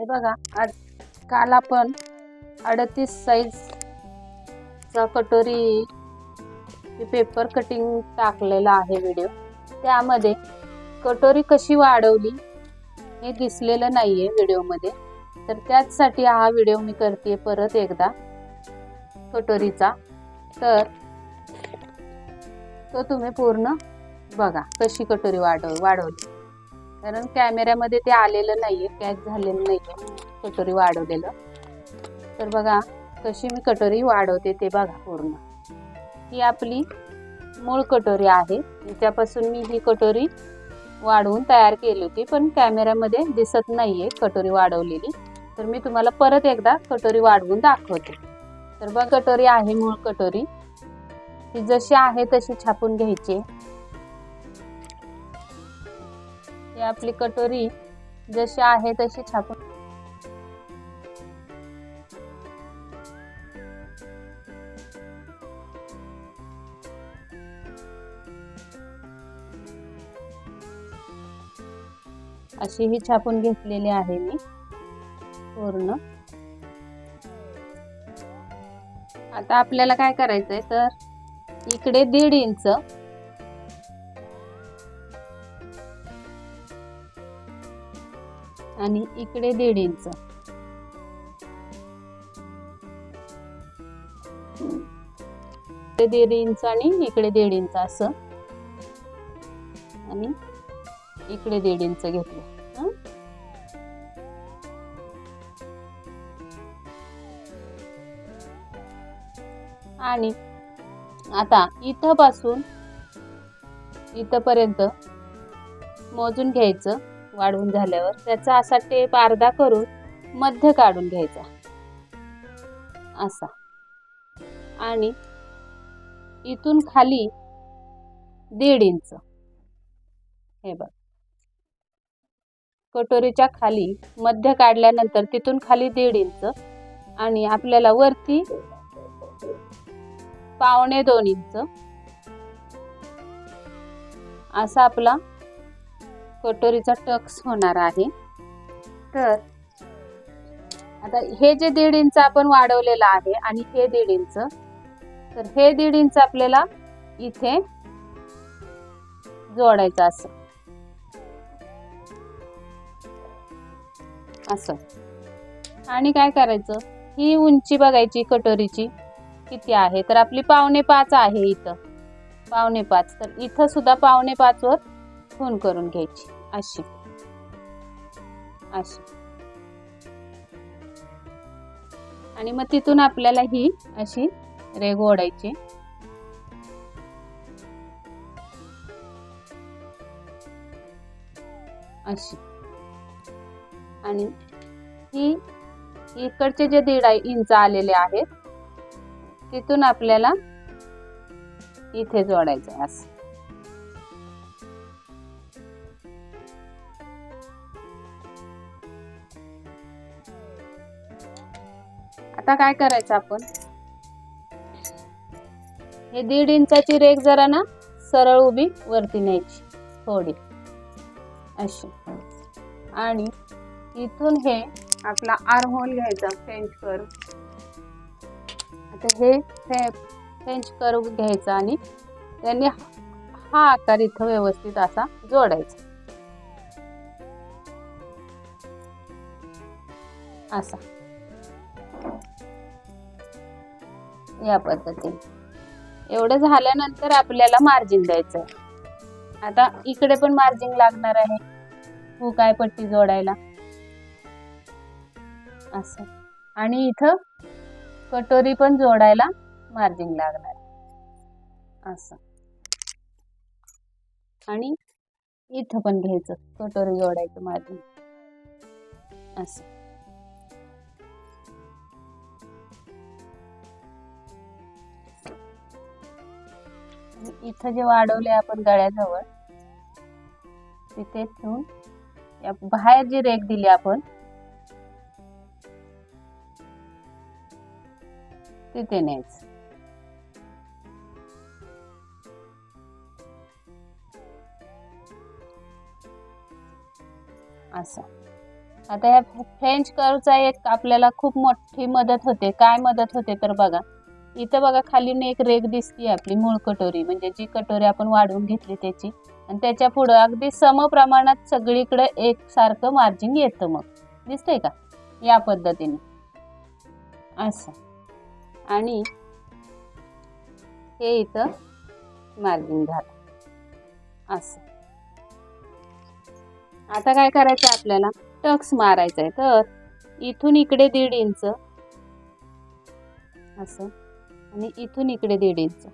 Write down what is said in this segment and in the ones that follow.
हे बघा आज काल आपण अडतीस साईजचा कटोरी पेपर कटिंग टाकलेला आहे व्हिडिओ त्यामध्ये कटोरी कशी वाढवली हे दिसलेलं नाही आहे व्हिडिओमध्ये तर त्याचसाठी हा व्हिडिओ मी करते परत एकदा कटोरीचा. तर तो तुम्ही पूर्ण बघा कशी कटोरी वाढव वाढवली. कारण कॅमेऱ्यामध्ये ते आलेलं नाहीये कॅच झालेलं नाहीये. कटोरी वाढवलेलं. तर बघा कशी मी कटोरी वाढवते ते बघा पूर्ण. ही आपली मूळ कटोरी आहे. तिच्यापासून मी ही कटोरी वाढवून तयार केली होती पण कॅमेऱ्यामध्ये दिसत नाहीये कटोरी वाढवलेली. तर मी तुम्हाला परत एकदा कटोरी वाढवून दाखवते. तर बघ कटोरी आहे मूळ कटोरी. ती जशी आहे तशी छापून घ्यायची. ही आपली कटोरी जशी आहे तशी छापून अशी ही छापून घेतलेली आहे मी पूर्ण. आता आपल्याला काय करायचंय तर इकडे दीड इंच आणि इकडे दीड इंच. दीड इंच आणि इकडे दीड इंच असं. आणि इकडे दीड इंच घेतलं. आणि आता इथं पासून इथपर्यंत मोजून घ्यायचं. वाढवून झाल्यावर त्याचा असा टेप अर्धा करून मध्य काढून घ्यायचा. असा. आणि इथून खाली दीड इंच. हे बघ. कटोरीच्या खाली मध्य काढल्यानंतर तिथून खाली दीड इंच आणि आपल्याला वरती पावणे दोन इंच. असा आपला कटोरीचा टक्स होणार आहे. तर? आता हे जे दीड इंच आपण वाढवलेलं आहे आणि हे दीड इंच तर हे दीड इंच आपल्याला इथे जोडायचं असं. असं. आणि काय करायचं? ही उंची बघायची कटोरीची किती आहे? तर आपली पावणे पाच आहे इथं. पावणे पाच. तर इथं सुद्धा पावणे पाच फोन करून घ्यायची. अशी. अशी. आणि मग तिथून आपल्याला ही अशी रेग ओढायची. अशी. आणि ही इकडचे जे दीड इंच आलेले आहेत तिथून आपल्याला इथे जोडायचं आहे असं. आता काय करायचं आपण? हे दीड इंचाची रेख जरा ना सरळ उभी वरती न्यायची थोडी. अशी. आणि इथून हे आपला आर्म होल घ्यायचा फ्रेंच कर्व आता हे फ्रेंच कर्व घ्यायचा आणि त्यांनी हा आकार इथं व्यवस्थित असा जोडायचा. असा. या पद्धतीने. एवढं झाल्यानंतर आपल्याला मार्जिन द्यायचं आहे आता इकडे पण मार्जिन लागणार आहे. हो काय पट्टी जोडायला? असं. आणि इथं कटोरी पण जोडायला मार्जिन लागणार. असं. आणि इथं पण घ्यायचं. कटोरी जोडायचं मार्जिन असं. इथं जे वाढवले आपण गळ्याजवळ तिथे ठेवून बाहेर जी रेख दिली आपण तिथे न्यायचं. असं. आता ह्या फ्रेंच कर्वचा एक आपल्याला खूप मोठी मदत होते. काय मदत होते तर बघा. इथं बघा खाली एक रेग दिसते आपली मूळ कटोरी म्हणजे जी कटोरी आपण वाढवून घेतली त्याची. आणि त्याच्या पुढं अगदी सम प्रमाणात सगळीकडे एकसारखं मार्जिन येतं मग. दिसतंय का? या पद्धतीने. असं. आणि हे इथं मार्जिन झालं. असं. आता काय करायचं आपल्याला? टक्स मारायचा आहे तर इथून इकडे दीड इंच. असं. आणि इथून इकडे दीड इंच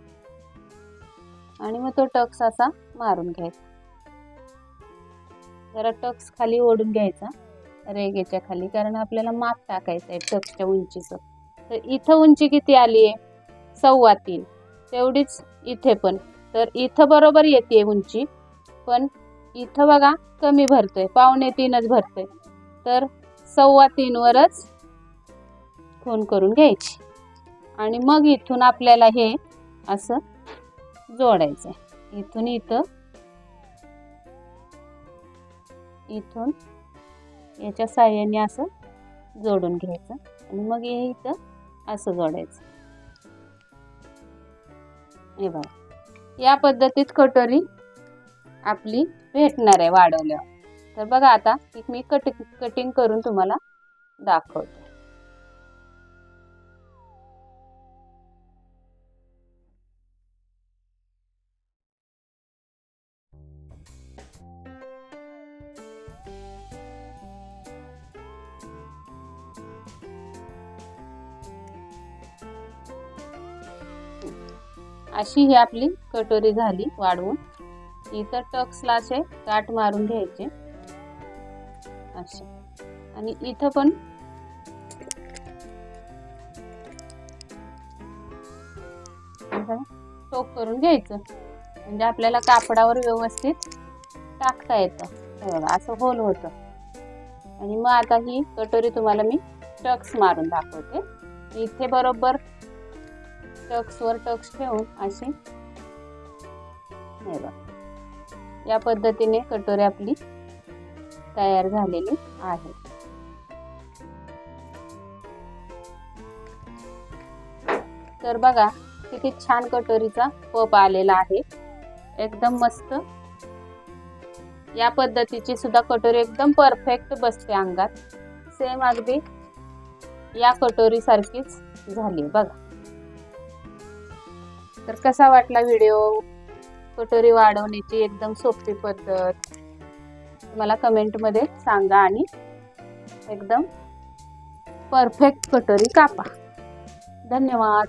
आणि मग तो टक्स असा मारून घ्यायचा. जरा टक्स खाली ओढून घ्यायचा रेगेच्या खाली कारण आपल्याला माप टाकायचं आहे टक्सच्या उंचीचं. तर इथं उंची किती आली आहे? सव्वा तीन. तेवढीच इथे पण. तर इथं बरोबर येते उंची पण इथं बघा कमी भरतोय. पावणे तीनच भरतोय. तर सव्वा तीनवरच फोन करून घ्यायची. आणि मग इथून आपल्याला हे असं जोडायचं आहे इथून इथं इथून याच्या साह्याने असं जोडून घ्यायचं. आणि मग हे इथं असं जोडायचं. हे बघा. या पद्धतीत कटोरी आपली भेटणार आहे वाढवल्यावर. तर बघा आता एक मी कट कटिंग करून तुम्हाला दाखवते. अशी ही आपली कटोरी झाली वाढवून. इथं टक्सला असे गाठ मारून घ्यायचे. असे आणि इथं पण टोक करून घ्यायचं. म्हणजे आपल्याला कापडावर व्यवस्थित टाकता येतं. असं होल होतं. आणि मग आता ही कटोरी तुम्हाला मी टक्स मारून दाखवते. इथे बरोबर टक्सवर टक्स ठेवून अशी हे बघा. या पद्धतीने कटोरी आपली तयार झालेली आहे तर बघा किती छान कटोरीचा पप आलेला आहे. एकदम मस्त. या पद्धतीची सुद्धा कटोरी एकदम परफेक्ट बसते अंगात. सेम अगदी या कटोरी सारखीच झाली. बघा. तर कसा वाटला व्हिडिओ कटोरी वाढवण्याची एकदम सोपी पद्धत. मला कमेंटमध्ये सांगा आणि एकदम परफेक्ट कटोरी कापा. धन्यवाद.